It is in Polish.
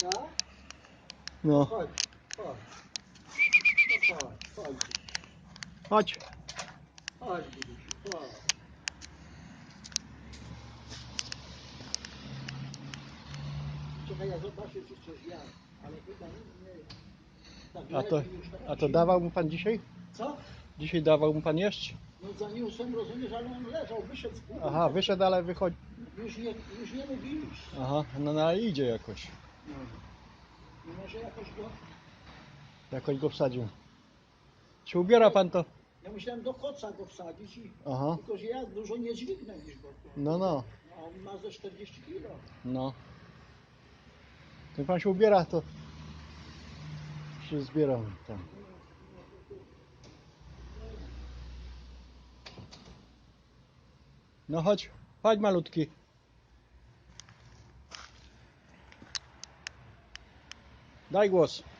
Tak? No, Chodź, chodź. No chodź, chodź. chodź. Chodź, chodź. Czekaj, ja zobaczę, czy coś ja. Ale chyba nie. nie. Tak, A to, lepiej już tak. a to dawał mu pan dzisiaj? Co? Dzisiaj dawał mu pan jeść? No zaniósłem, rozumiesz, ale on leżał, wyszedł z góry. Aha, wyszedł, ale wychodzi. Już nie, już nie mówiliście. Aha, no, no ale idzie jakoś. No. Może jakoś go... Jakoś go wsadził. Czy ubiera pan to? Ja musiałem do koca go wsadzić i... Aha, Tylko, że ja dużo nie dźwignę niż go. no no, A on ma ze 40 kilo. no. To pan się ubiera, to się zbieram tam. No chodź, chodź malutki. Dai gosto.